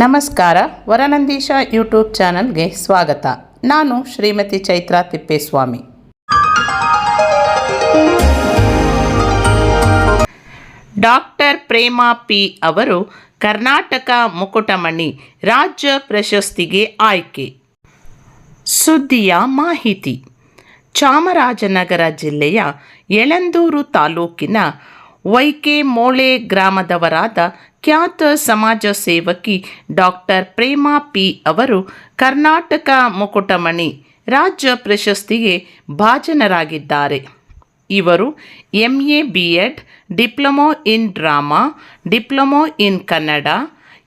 ನಮಸ್ಕಾರ, ವರನಂದೀಶ ಯೂಟ್ಯೂಬ್ ಚಾನಲ್ಗೆ ಸ್ವಾಗತ. ನಾನು ಶ್ರೀಮತಿ ಚೈತ್ರಾ ತಿಪ್ಪೇಸ್ವಾಮಿ. ಡಾಕ್ಟರ್ ಪ್ರೇಮಾ ಪಿ ಅವರು ಕರ್ನಾಟಕ ಮುಕುಟಮಣಿ ರಾಜ್ಯ ಪ್ರಶಸ್ತಿಗೆ ಆಯ್ಕೆ. ಸುದ್ದಿಯ ಮಾಹಿತಿ. ಚಾಮರಾಜನಗರ ಜಿಲ್ಲೆಯ ಯಳಂದೂರು ತಾಲೂಕಿನ ವೈಕೆ ಮೋಳೆ ಗ್ರಾಮದವರಾದ ಖ್ಯಾತ ಸಮಾಜ ಸೇವಕಿ ಡಾಕ್ಟರ್ ಪ್ರೇಮಾ ಪಿ ಅವರು ಕರ್ನಾಟಕ ಮುಕುಟಮಣಿ ರಾಜ್ಯ ಪ್ರಶಸ್ತಿಗೆ ಭಾಜನರಾಗಿದ್ದಾರೆ. ಇವರು M A B Ed diploma in drama, diploma in Kannada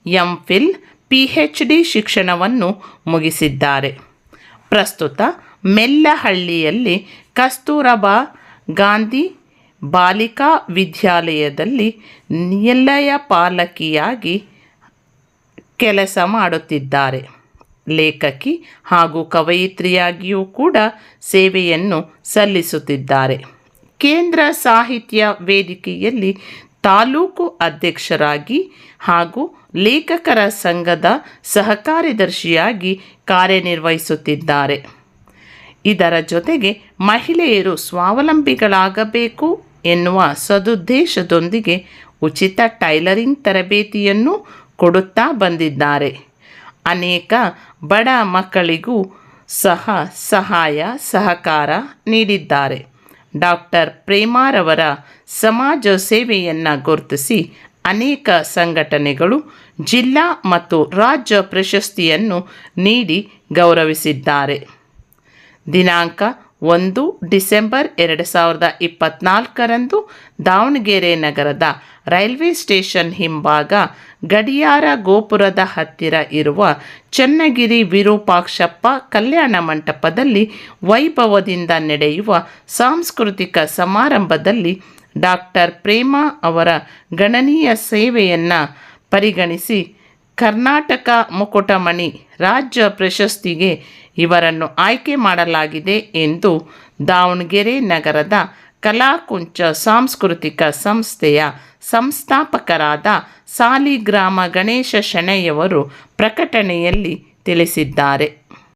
M Phil P H D ಶಿಕ್ಷಣವನ್ನು ಮುಗಿಸಿದ್ದಾರೆ. ಪ್ರಸ್ತುತ ಮೆಲ್ಲಹಳ್ಳಿಯಲ್ಲಿ ಕಸ್ತೂರಬಾ ಗಾಂಧಿ ಬಾಲಿಕಾ ವಿದ್ಯಾಲಯದಲ್ಲಿ ನಿಲಯ ಪಾಲಕಿಯಾಗಿ ಕೆಲಸ ಮಾಡುತ್ತಿದ್ದಾರೆ. ಲೇಖಕಿ ಹಾಗೂ ಕವಯಿತ್ರಿಯಾಗಿಯೂ ಕೂಡ ಸೇವೆಯನ್ನು ಸಲ್ಲಿಸುತ್ತಿದ್ದಾರೆ. ಕೇಂದ್ರ ಸಾಹಿತ್ಯ ವೇದಿಕೆಯಲ್ಲಿ ತಾಲೂಕು ಅಧ್ಯಕ್ಷರಾಗಿ ಹಾಗೂ ಲೇಖಕರ ಸಂಘದ ಸಹಕಾರ್ಯದರ್ಶಿಯಾಗಿ ಕಾರ್ಯನಿರ್ವಹಿಸುತ್ತಿದ್ದಾರೆ. ಇದರ ಜೊತೆಗೆ ಮಹಿಳೆಯರು ಸ್ವಾವಲಂಬಿಗಳಾಗಬೇಕು ಎನ್ನುವ ಸದುದ್ದೇಶದೊಂದಿಗೆ ಉಚಿತ ಟೈಲರಿಂಗ್ ತರಬೇತಿಯನ್ನು ಕೊಡುತ್ತಾ ಬಂದಿದ್ದಾರೆ. ಅನೇಕ ಬಡ ಮಕ್ಕಳಿಗೂ ಸಹ ಸಹಾಯ, ಸಹಕಾರ ನೀಡಿದ್ದಾರೆ. ಡಾಕ್ಟರ್ ಪ್ರೇಮಾರವರ ಸಮಾಜ ಸೇವೆಯನ್ನು ಗುರುತಿಸಿ ಅನೇಕ ಸಂಘಟನೆಗಳು ಜಿಲ್ಲಾ ಮತ್ತು ರಾಜ್ಯ ಪ್ರಶಸ್ತಿಯನ್ನು ನೀಡಿ ಗೌರವಿಸಿದ್ದಾರೆ. ದಿನಾಂಕ ಒಂದು ಡಿಸೆಂಬರ್ ಎರಡು ಸಾವಿರದ ಇಪ್ಪತ್ನಾಲ್ಕರಂದು ದಾವಣಗೆರೆ ನಗರದ ರೈಲ್ವೆ ಸ್ಟೇಷನ್ ಹಿಂಭಾಗ ಗಡಿಯಾರ ಗೋಪುರದ ಹತ್ತಿರ ಇರುವ ಚನ್ನಗಿರಿ ವಿರೂಪಾಕ್ಷಪ್ಪ ಕಲ್ಯಾಣ ಮಂಟಪದಲ್ಲಿ ವೈಭವದಿಂದ ನಡೆಯುವ ಸಾಂಸ್ಕೃತಿಕ ಸಮಾರಂಭದಲ್ಲಿ ಡಾಕ್ಟರ್ ಪ್ರೇಮಾ ಅವರ ಗಣನೀಯ ಸೇವೆಯನ್ನು ಪರಿಗಣಿಸಿ ಕರ್ನಾಟಕ ಮುಕುಟಮಣಿ ರಾಜ್ಯ ಪ್ರಶಸ್ತಿಗೆ ಇವರನ್ನು ಆಯ್ಕೆ ಮಾಡಲಾಗಿದೆ ಎಂದು ದಾವಣಗೆರೆ ನಗರದ ಕಲಾಕುಂಚ ಸಾಂಸ್ಕೃತಿಕ ಸಂಸ್ಥೆಯ ಸಂಸ್ಥಾಪಕರಾದ ಸಾಲಿಗ್ರಾಮ ಗಣೇಶ ಶೆಣೆಯವರು ಪ್ರಕಟಣೆಯಲ್ಲಿ ತಿಳಿಸಿದ್ದಾರೆ.